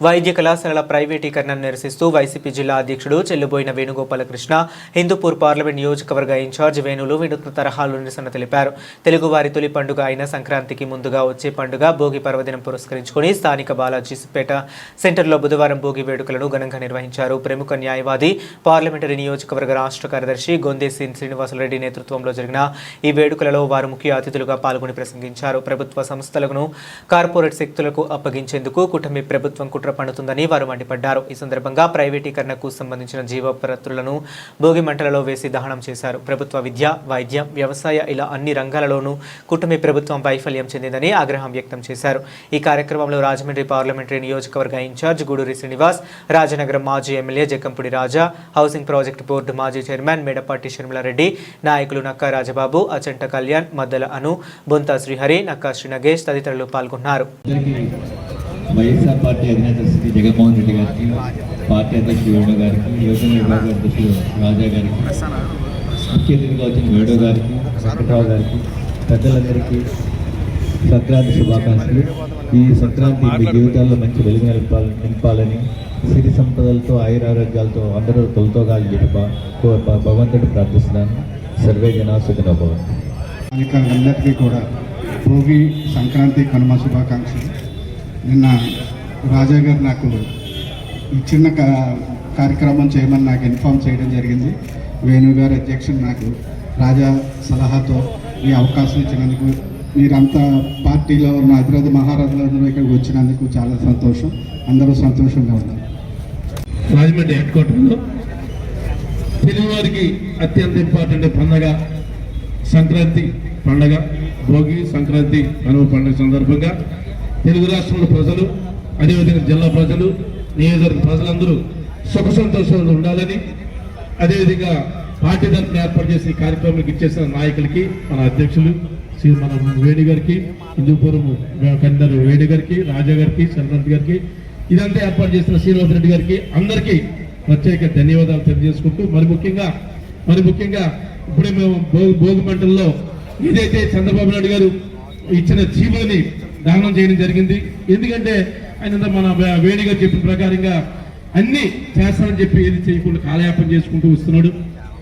వైద్య కళాశాలల ప్రైవేటీకరణను నిరసిస్తూ వైసీపీ జిల్లా అధ్యక్షుడు చెల్లుబోయిన వేణుగోపాలకృష్ణ హిందూపూర్ పార్లమెంట్ నియోజకవర్గ ఇన్ఛార్జ్ వేణులు వినూత్న తరహాలో నిరసన తెలిపారు. తెలుగువారి తొలి పండుగ అయిన సంక్రాంతికి ముందుగా వచ్చే పండుగ భోగి పర్వదినం పురస్కరించుకుని స్థానిక బాలాజీపేట సెంటర్లో బుధవారం భోగి వేడుకలను ఘనంగా నిర్వహించారు. ప్రముఖ న్యాయవాది పార్లమెంటరీ నియోజకవర్గ రాష్ట్ర కార్యదర్శి గొందేసి శ్రీనివాసరెడ్డి నేతృత్వంలో జరిగిన ఈ వేడుకలలో వారు ముఖ్య అతిథులుగా పాల్గొని ప్రసంగించారు. ప్రభుత్వ సంస్థలను కార్పొరేట్ శక్తులకు అప్పగించేందుకు కుటుంబీ ప్రభుత్వం కుట్ర పండుతుందని వారు మండిపడ్డారు. ఈ సందర్భంగా ప్రైవేటీకరణకు సంబంధించిన జీవపరత్రులను భోగి మంటలలో వేసి దహనం చేశారు. ప్రభుత్వ విద్య వైద్యం వ్యవసాయ ఇలా అన్ని రంగాలలోనూ కుటుంబ ప్రభుత్వం వైఫల్యం చెందిందని ఆగ్రహం వ్యక్తం చేశారు. ఈ కార్యక్రమంలో రాజమండ్రి పార్లమెంటరీ నియోజకవర్గ ఇన్ఛార్జ్ గూడూరి శ్రీనివాస్ రాజనగరం మాజీ MLA Jakkampudi Raja housing project board మాజీ చైర్మన్ మేడపాటి షర్మిలారెడ్డి నాయకులు నక్కా రాజబాబు అచంట కళ్యాణ్ మద్దల అను బొంతా శ్రీహరి నక్కా శ్రీనగేష్ తదితరులు పాల్గొన్నారు. వైఎస్ఆర్ పార్టీ అధినేత శ్రీ జగన్మోహన్ రెడ్డి గారికి పార్టీ అధ్యక్షుడు వేణు గారికి యువజన విభాగ అధ్యక్షుడు రాజా గారికి ముఖ్య అతిథిగా వచ్చిన వేణు గారికి వెంకట్రావు గారికి పెద్దలందరికీ సంక్రాంతి శుభాకాంక్షలు. ఈ సంక్రాంతి మీ జీవితాల్లో మంచి వెలుగు నింపాలని నింపాలని సిరి సంపదలతో ఆయురారోగ్యాలతో అందరూ తొలతోగాలి చెప్పి భగవంతుడు ప్రార్థిస్తున్నాను. సర్వే జనా సుఖినోభవం అందరికీ కూడా భోగి సంక్రాంతి కనుమ శుభాకాంక్షలు. నిన్న రాజా గారు నాకు ఈ చిన్న కా- కార్యక్రమం చేయమని నాకు ఇన్ఫామ్ చేయడం జరిగింది. వేణు గారు అధ్యక్షుడు నాకు రాజా సలహాతో ఈ అవకాశం ఇచ్చినందుకు మీరంతా పార్టీలో ఉన్న హైదరాబాద్ మహారాజులందరూ ఇక్కడికి వచ్చినందుకు చాలా సంతోషం. అందరూ సంతోషంగా ఉన్నారు. రాజమండ్రి హెడ్ క్వార్టర్లో తెలుగువారికి అత్యంత ఇంపార్టెంట్ పండగ సంక్రాంతి పండగ భోగి సంక్రాంతి కనుమ పండుగ సందర్భంగా తెలుగు రాష్ట్రంలో ప్రజలు అదేవిధంగా జిల్లా ప్రజలు నియోజకవర్గ ప్రజలందరూ సుఖ సంతోషాలు ఉండాలని అదేవిధంగా పార్టీ తరఫున ఏర్పాటు చేసిన కార్యక్రమానికి ఇచ్చేసిన నాయకులకి మన అధ్యక్షులు శ్రీ మన వేణు గారికి హిందూపురం కన్వీనర్ వేణు గారికి రాజా గారికి చంద్రరెడ్డి గారికి ఇదంతా ఏర్పాటు చేసిన శ్రీనివాస్ రెడ్డి గారికి అందరికీ ప్రత్యేక ధన్యవాదాలు తెలియజేసుకుంటూ మరి ముఖ్యంగా మరి ముఖ్యంగా ఇప్పుడే మేము భోగి భోగి మంటల్లో ఏదైతే చంద్రబాబు నాయుడు గారు ఇచ్చిన జీవులని దహనం చేయడం జరిగింది. ఎందుకంటే ఆయన మన వే- గారు చెప్పిన ప్రకారంగా అన్ని చేస్తానని చెప్పి ఏది చేయకుండా కాలయాపన చేసుకుంటూ వస్తున్నాడు.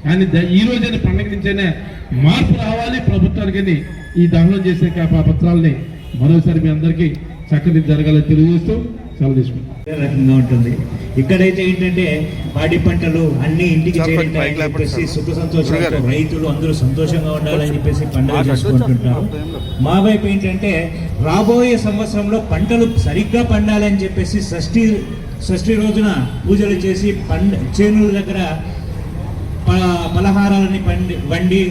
కానీ ఈ రోజైనా పండగ నుంచైనా మార్పు రావాలి ప్రభుత్వానికి ఈ దహనం చేసే పత్రాలని మరోసారి మీ అందరికీ చక్కని జరగాలని తెలియజేస్తూ సెలవు తీసుకుంటాం ఒకే రకంగా ఉంటుంది. ఇక్కడైతే ఏంటంటే పాడి పంటలు అన్ని ఇంటికి చేరుతాయని చెప్పేసి సుఖ సంతోషాలతో రైతులు అందరూ సంతోషంగా ఉండాలని చెప్పేసి పండుగ చేసుకుంటుంటారు. మా వైపు ఏంటంటే రాబోయే సంవత్సరంలో పంటలు సరిగ్గా పండాలని చెప్పేసి షష్ఠి షష్ఠి రోజున పూజలు చేసి పండ చేనుల దగ్గర పలహారాలని పండి వండి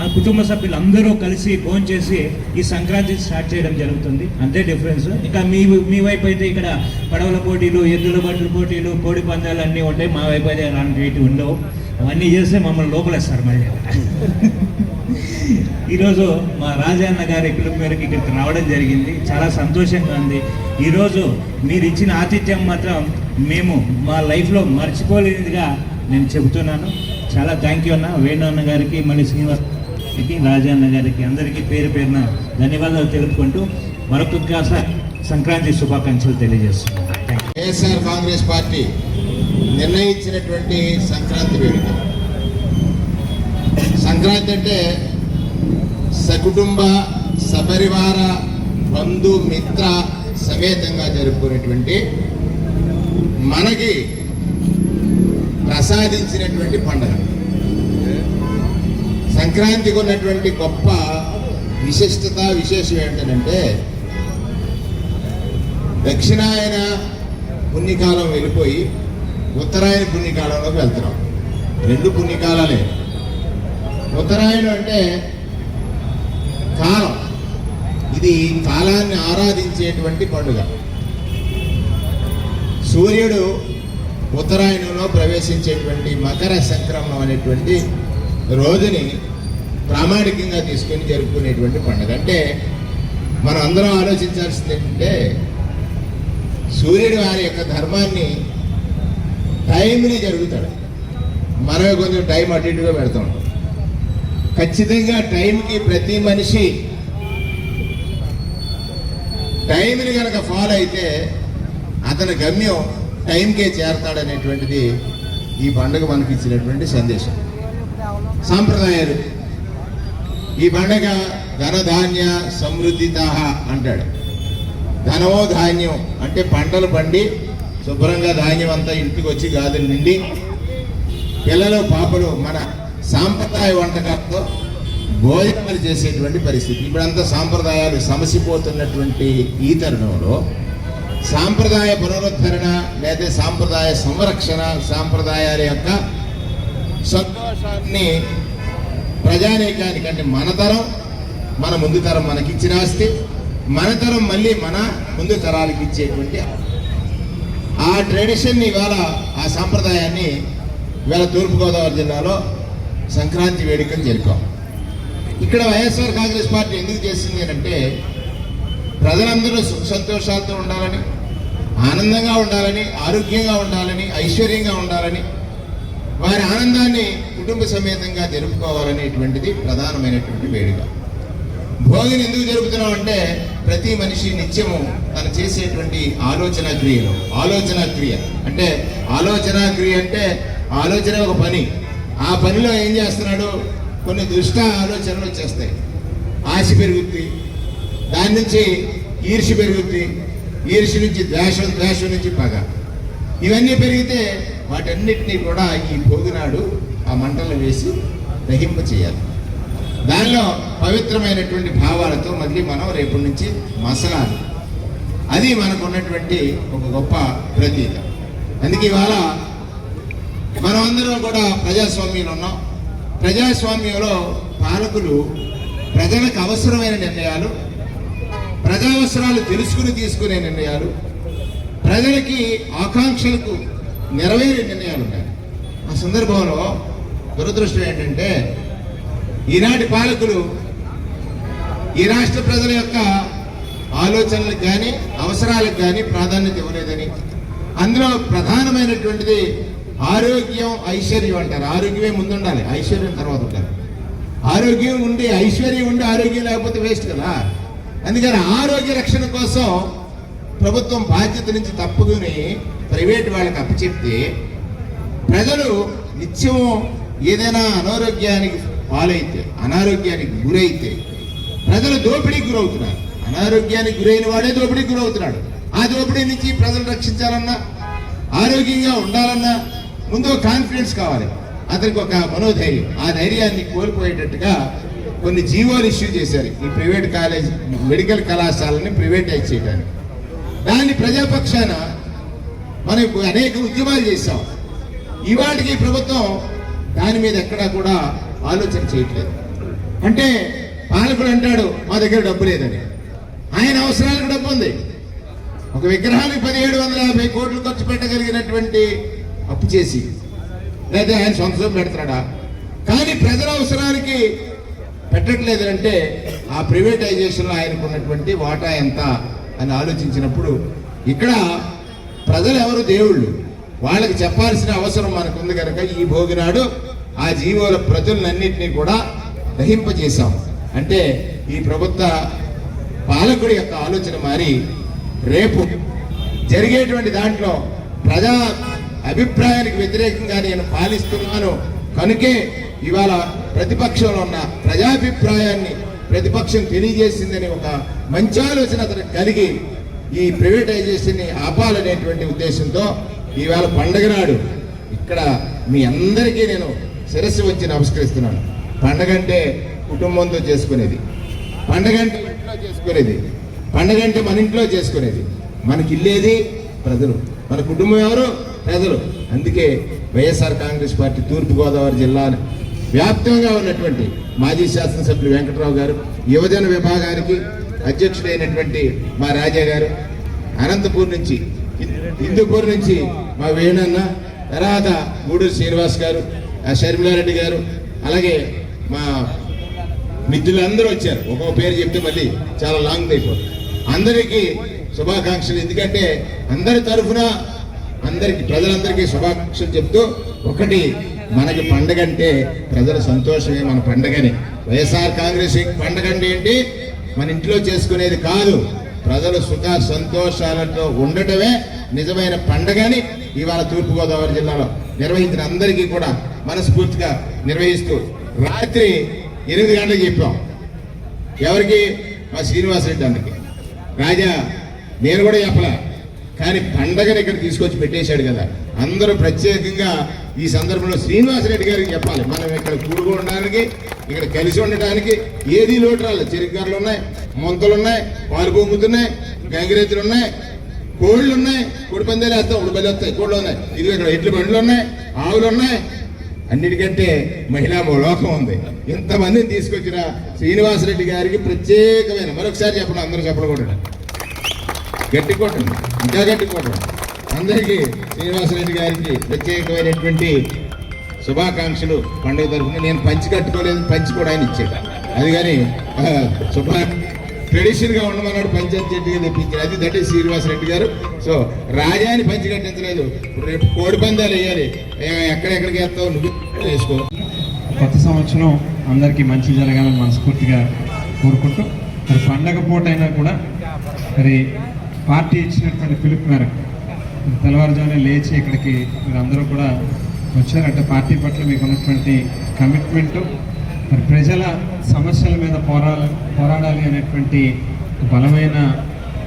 ఆ కుటుంబ సభ్యులు అందరూ కలిసి భోజనం చేసి ఈ సంక్రాంతి స్టార్ట్ చేయడం జరుగుతుంది. అంతే డిఫరెన్స్. ఇంకా మీ మీ వైపు అయితే ఇక్కడ పడవల పోటీలు ఎద్దుల బట్టల పోటీలు కోడి పందాలు అన్నీ ఉంటాయి మా వైపు అయితే అలాంటివి ఉండవు. అవన్నీ చేస్తే మమ్మల్ని లోపలేస్తారు మళ్ళీ. ఈరోజు మా రాజన్న గారి పిలుపు మేరకు ఇక్కడికి రావడం జరిగింది. చాలా సంతోషంగా ఉంది. ఈరోజు మీరు ఇచ్చిన ఆతిథ్యం మాత్రం మేము మా లైఫ్లో మర్చిపోలేనిదిగా నేను చెబుతున్నాను. చాలా థ్యాంక్ యూ అన్న. వేణు అన్న గారికి మళ్ళీ శ్రీనివాస్ గారికి రాజన్న గారికి అందరికీ పేరు పేరున ధన్యవాదాలు తెలుపుకుంటూ మరొక సంక్రాంతి శుభాకాంక్షలు తెలియజేస్తున్నాను వైఎస్ఆర్ కాంగ్రెస్ పార్టీ నిర్ణయించినటువంటి సంక్రాంతి వేడుక. సంక్రాంతి అంటే సకుటుంబ సపరివార బంధు మిత్ర సమేతంగా జరుపుకునేటువంటి మనకి ప్రసాదించినటువంటి పండుగ. సంక్రాంతికి ఉన్నటువంటి గొప్ప విశిష్టత విశేషం ఏంటంటే దక్షిణాయన పుణ్యకాలం వెళ్ళిపోయి ఉత్తరాయణ పుణ్యకాలంలోకి వెళ్తున్నాం. రెండు పుణ్యకాలాలే. ఉత్తరాయణం అంటే కాలం. ఇది కాలాన్ని ఆరాధించేటువంటి పండుగ. సూర్యుడు ఉత్తరాయణంలో ప్రవేశించేటువంటి మకర సంక్రమం అనేటువంటి రోజుని ప్రామాణికంగా తీసుకొని జరుపుకునేటువంటి పండుగ. అంటే మనం అందరం ఆలోచించాల్సింది ఏంటంటే సూర్యుడు వారి యొక్క ధర్మాన్ని టైంని జరుగుతాడు. మనమే కొంచెం టైం అటు ఇటుగా పెడతాం ఖచ్చితంగా టైంకి ప్రతి మనిషి టైంని కనుక ఫాలో అయితే అతని గమ్యం టైంకే చేరతాడనేటువంటిది ఈ పండుగ మనకి ఇచ్చినటువంటి సందేశం సాంప్రదాయాలు ఈ పండగ ధనధాన్య సమృద్ధిత అంటాడు. ధనమో ధాన్యం అంటే పంటలు పండి శుభ్రంగా ధాన్యం అంతా ఇంటికి వచ్చి గాదులు నిండి పిల్లలు పాపలు మన సాంప్రదాయ వంటకాలతో భోజనాలు చేసేటువంటి పరిస్థితి. ఇప్పుడంతా సాంప్రదాయాలు సమసిపోతున్నటువంటి ఈ తరుణంలో సాంప్రదాయ పునరుద్ధరణ లేదా సాంప్రదాయ సంరక్షణ సాంప్రదాయాల యొక్క సంతోషాన్ని ప్రజానీకానికి అంటే మన తరం మన ముందు తరం మనకిచ్చిన ఆస్తి మన తరం మళ్ళీ మన ముందు తరాలకి ఇచ్చేటువంటి ఆ ట్రెడిషన్ని ఇవాళ ఆ సాంప్రదాయాన్ని ఇవాళ తూర్పుగోదావరి జిల్లాలో సంక్రాంతి వేడుకను జరిపాం ఇక్కడ వైఎస్ఆర్ కాంగ్రెస్ పార్టీ ఎందుకు చేసింది అంటే ప్రజలందరూ సుఖ సంతోషాలతో ఉండాలని ఆనందంగా ఉండాలని ఆరోగ్యంగా ఉండాలని ఐశ్వర్యంగా ఉండాలని వారి ఆనందాన్ని కుటుంబ సమేతంగా జరుపుకోవాలనేటువంటిది ప్రధానమైనటువంటి వేడుక. భోగిని ఎందుకు జరుపుతున్నాం అంటే ప్రతి మనిషి నిత్యము తను చేసేటువంటి ఆలోచన క్రియలు. ఆలోచన క్రియ. అంటే ఆలోచన క్రియ అంటే ఆలోచన ఒక పని. ఆ పనిలో ఏం చేస్తున్నాడు? కొన్ని దుష్ట ఆలోచనలు వచ్చేస్తాయి. ఆశ పెరుగుద్ది. దాని నుంచి ఈర్షి పెరుగుద్ది. ఈర్షి నుంచి ద్వేషం ద్వేషం నుంచి పగ. ఇవన్నీ పెరిగితే వాటన్నిటినీ కూడా ఈ భోగినాడు ఆ మంటలు వేసి దహింప చేయాలి. దానిలో పవిత్రమైనటువంటి భావాలతో మళ్ళీ మనం రేపటి నుంచి మసలాలి. అది మనకు ఉన్నటువంటి ఒక గొప్ప ప్రతీక. అందుకే ఇవాళ మనమందరం కూడా ప్రజాస్వామ్యంలో ఉన్నాం. ప్రజాస్వామ్యంలో పాలకులు ప్రజలకు అవసరమైన నిర్ణయాలు ప్రజావసరాలు తెలుసుకుని తీసుకునే నిర్ణయాలు ప్రజలకి ఆకాంక్షలకు నెరవేరే నిర్ణయాలు ఉంటాయి ఆ సందర్భంలో దురదృష్టం ఏంటంటే ఈనాటి పాలకులు ఈ రాష్ట్ర ప్రజల యొక్క ఆలోచనలకు కానీ అవసరాలకు కానీ ప్రాధాన్యత ఇవ్వలేదని. అందులో ప్రధానమైనటువంటిది ఆరోగ్యం ఐశ్వర్యం అంటారు. ఆరోగ్యమే ముందు ఉండాలి ఐశ్వర్యం తర్వాత ఉండాలి. ఆరోగ్యం ఉండి ఐశ్వర్యం ఉండి ఆరోగ్యం లేకపోతే వేస్ట్ కదా. అందుకని ఆరోగ్య రక్షణ కోసం ప్రభుత్వం బాధ్యత నుంచి తప్పుకుని ప్రైవేట్ వాళ్ళకి అప్పచెప్తే ప్రజలు నిత్యము ఏదైనా అనారోగ్యానికి పాలైతే అనారోగ్యానికి గురైతే ప్రజలు దోపిడీకి గురవుతున్నారు. అనారోగ్యానికి గురైన వాడే దోపిడీకి గురవుతున్నాడు. ఆ దోపిడీ నుంచి ప్రజలు రక్షించాలన్నా ఆరోగ్యంగా ఉండాలన్నా ముందు కాన్ఫిడెన్స్ కావాలి. అతనికి ఒక మనోధైర్యం. ఆ ధైర్యాన్ని కోల్పోయేటట్టుగా కొన్ని జీవోలు ఇష్యూ చేశారు. ఈ ప్రైవేట్ కాలేజ్ మెడికల్ కళాశాలని ప్రైవేటైజ్ చేయడానికి. దాన్ని ప్రజాపక్షాన మనం అనేక ఉద్యమాలు చేశాం. ఇవాటికి ప్రభుత్వం దాని మీద ఎక్కడా కూడా ఆలోచన చేయట్లేదు. అంటే పాలకుడు అంటాడు మా దగ్గర డబ్బు లేదని. ఆయన అవసరాలకు డబ్బు ఉంది. ఒక విగ్రహానికి పదిహేడు వందల యాభై కోట్లు ఖర్చు పెట్టగలిగినటువంటి అప్పు చేసి లేదా ఆయన సొంతం పెడతాడా కానీ ప్రజల అవసరానికి పెట్టట్లేదు అంటే ఆ ప్రైవేటైజేషన్లో ఆయనకు ఉన్నటువంటి వాటా ఎంత? అని ఆలోచించినప్పుడు ఇక్కడ ప్రజలు ఎవరు దేవుళ్ళు? వాళ్ళకి చెప్పాల్సిన అవసరం మనకు ఉంది కనుక ఈ భోగినాడు ఆ జీవోల ప్రజలన్నింటినీ కూడా దహింపజేశాం. అంటే ఈ ప్రభుత్వ పాలకుడి యొక్క ఆలోచన మారి రేపు జరిగేటువంటి దాంట్లో ప్రజా అభిప్రాయానికి వ్యతిరేకంగా నేను పాలిస్తున్నాను కనుకే ఇవాళ ప్రతిపక్షంలో ఉన్న ప్రజాభిప్రాయాన్ని ప్రతిపక్షం తెలియజేసిందని ఒక మంచి ఆలోచన అతనికి కలిగి ఈ ప్రైవేటైజేషన్ని ఆపాలనేటువంటి ఉద్దేశంతో ఈవేళ పండగ నాడు ఇక్కడ మీ అందరికీ నేను శిరస్సు వచ్చి నమస్కరిస్తున్నాను. పండగ అంటే కుటుంబంతో చేసుకునేది. పండగ అంటే ఇంట్లో చేసుకునేది. పండగ అంటే మన ఇంట్లో చేసుకునేది. మనకి ఇల్లేది ప్రజలు. మన కుటుంబం ఎవరు? ప్రజలు. అందుకే వైఎస్ఆర్ కాంగ్రెస్ పార్టీ తూర్పుగోదావరి జిల్లా వ్యాప్తంగా ఉన్నటువంటి మాజీ శాసనసభ్యులు వెంకట్రావు గారు యువజన విభాగానికి అధ్యక్షుడైనటువంటి మా రాజా గారు అనంతపూర్ నుంచి హిందూపూర్ నుంచి మా వేణన్న తర్వాత గూడూరు శ్రీనివాస్ గారు షర్మిలారెడ్డి గారు అలాగే మా మిత్రులందరూ వచ్చారు. ఒక్కొక్క పేరు చెప్తే మళ్ళీ చాలా లాంగ్ అయిపోతుంది అందరికీ శుభాకాంక్షలు. ఎందుకంటే అందరి తరఫున అందరికి ప్రజలందరికీ శుభాకాంక్షలు చెప్తూ ఒకటి మనకి పండగ అంటే ప్రజల సంతోషమే మన పండగని. వైఎస్ఆర్ కాంగ్రెస్ పండగ అంటే ఏంటి? మన ఇంట్లో చేసుకునేది కాదు. ప్రజలు సుఖ సంతోషాలతో ఉండటమే నిజమైన పండగని ఇవాళ తూర్పుగోదావరి జిల్లాలో నిర్వహించిన అందరికీ కూడా మనస్ఫూర్తిగా నిర్వహిస్తూ రాత్రి ఎనిమిది గంటలకు చెప్పాం. ఎవరికి? మా శ్రీనివాసరెడ్డి అందరికి రాజా నేను కూడా చెప్పలే. కానీ పండగని ఇక్కడ తీసుకొచ్చి పెట్టేశాడు కదా. అందరూ ప్రత్యేకంగా ఈ సందర్భంలో శ్రీనివాసరెడ్డి గారికి చెప్పాలి. మనం ఇక్కడ కూడుకు ఉండడానికి ఇక్కడ కలిసి ఉండటానికి ఏది లోటు రాలేదు. చెరుకుగారులు ఉన్నాయి మొంతలు ఉన్నాయి పాలు పొంగుతున్నాయి గంగిరెత్తులు ఉన్నాయి కోళ్ళు ఉన్నాయి కోడి పందేలు వేస్తాం ఇప్పుడు వస్తాయి కోళ్ళు ఉన్నాయి. ఇది ఇక్కడ ఎడ్ల బండ్లు ఉన్నాయి ఆవులు ఉన్నాయి. అన్నిటికంటే మహిళా లోకం ఉంది. ఇంతమందిని తీసుకొచ్చిన శ్రీనివాసరెడ్డి గారికి ప్రత్యేకమైన మరొకసారి చెప్పండి అందరూ చెప్పకూడదు. గట్టి కొట్టండి ఇంకా గట్టి కొట్టండి అందరికీ శ్రీనివాసరెడ్డి గారికి ప్రత్యేకమైనటువంటి శుభాకాంక్షలు. పండుగ తరఫున నేను పంచి కట్టుకోలేదు పంచి కూడా ఆయన ఇచ్చాడు. అది కానీ శుభ శుభా ట్రెడిషన్ ఉండమన్నాడు పంచాయతీ చెట్టుగా తెప్పించాడు. అది దట్ శ్రీనివాసరెడ్డి గారు. సో రాజాని పంచి కట్టించలేదు. రేపు కోడి పందాలు వేయాలి. ఎక్కడెక్కడికి వేస్తావు? నువ్వు వేసుకో. కొత్త సంవత్సరం అందరికీ మంచి జరగాలని మనస్ఫూర్తిగా కోరుకుంటూ మరి పండగ పూట అయినా కూడా మరి పార్టీ ఇచ్చినటువంటి పిలుపు మేరకు తెల్లవారుజామునే లేచి ఇక్కడికి మీరు అందరూ కూడా వచ్చారంటే పార్టీ పట్ల మీకు ఉన్నటువంటి కమిట్మెంటు మరి ప్రజల సమస్యల మీద పోరాడాలి పోరాడాలి అనేటువంటి బలమైన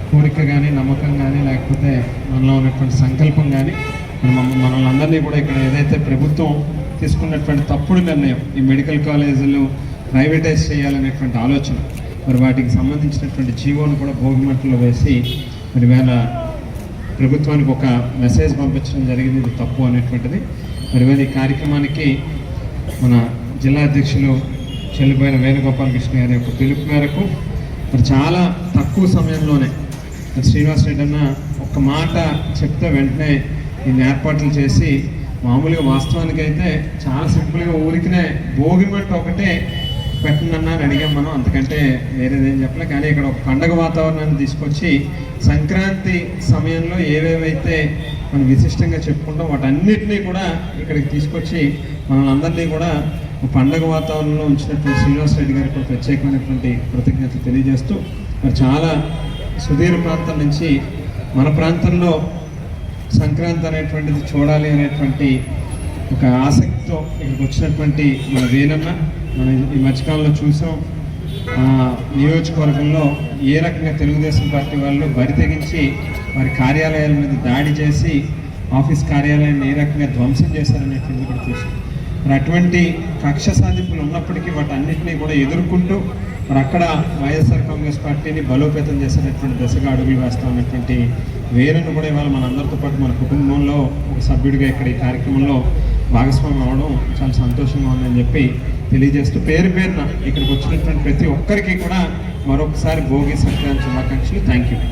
కోరిక కానీ నమ్మకం కానీ లేకపోతే మనలో ఉన్నటువంటి సంకల్పం కానీ మరి మనల్ని అందరినీ కూడా ఇక్కడ ఏదైతే ప్రభుత్వం తీసుకున్నటువంటి తప్పుడు నిర్ణయం ఈ మెడికల్ కాలేజీలు ప్రైవేటైజ్ చేయాలనేటువంటి ఆలోచన మరి వాటికి సంబంధించినటువంటి జీవోను కూడా భోగిమంటలో వేసి మరి వేళ ప్రభుత్వానికి ఒక మెసేజ్ పంపించడం జరిగింది. ఇది తప్పు అనేటువంటిది. మరి ఈ కార్యక్రమానికి మన జిల్లా అధ్యక్షులు చెల్లిపోయిన వేణుగోపాలకృష్ణ గారి యొక్క పిలుపు మేరకు మరి చాలా తక్కువ సమయంలోనే మరి శ్రీనివాస్ రెడ్డి అన్న ఒక్క మాట చెప్తే వెంటనే దీన్ని ఏర్పాట్లు చేసి మామూలుగా వాస్తవానికి అయితే చాలా సింపుల్గా ఊరికినే భోగిమంట ఒకటే పెట్టండి అన్న అని అడిగాం మనం. అంతకంటే వేరేదేం చెప్పలే. కానీ ఇక్కడ ఒక పండగ వాతావరణాన్ని తీసుకొచ్చి సంక్రాంతి సమయంలో ఏవేవైతే మనం విశిష్టంగా చెప్పుకుంటాం వాటన్నిటినీ కూడా ఇక్కడికి తీసుకొచ్చి మనల్ని అందరినీ కూడా పండగ వాతావరణంలో ఉంచినటువంటి శ్రీనివాస్ రెడ్డి గారికి ప్రత్యేకమైనటువంటి కృతజ్ఞతలు తెలియజేస్తూ మరి చాలా సుదీర్ఘ ప్రాంతం నుంచి మన ప్రాంతంలో సంక్రాంతి అనేటువంటిది చూడాలి అనేటువంటి ఒక ఆసక్తితో ఇక్కడికి వచ్చినటువంటి మన వేనన్న మనం ఈ మధ్యకాలంలో చూసాం. నియోజకవర్గంలో ఏ రకంగా తెలుగుదేశం పార్టీ వాళ్ళు బరి తెగించి వారి కార్యాలయాల మీద దాడి చేసి ఆఫీస్ కార్యాలయాన్ని ఏ రకంగా ధ్వంసం చేశారనేటువంటిది కూడా చూసాం. మరి అటువంటి కక్ష సాధింపులు ఉన్నప్పటికీ వాటన్నిటినీ కూడా ఎదుర్కొంటూ మరి అక్కడ వైఎస్ఆర్ కాంగ్రెస్ పార్టీని బలోపేతం చేసినటువంటి దశగా అడుగులు వేస్తా ఉన్నటువంటి వేరను కూడా ఇవాళ మన అందరితో పాటు మన కుటుంబంలో ఒక సభ్యుడిగా ఇక్కడ ఈ కార్యక్రమంలో భాగస్వామి అవడం చాలా సంతోషంగా ఉందని చెప్పి తెలియజేస్తూ పేరు పేరున ఇక్కడికి వచ్చినటువంటి ప్రతి ఒక్కరికి కూడా మరొకసారి భోగి సంక్రాంతి శుభాకాంక్షలు. Thank you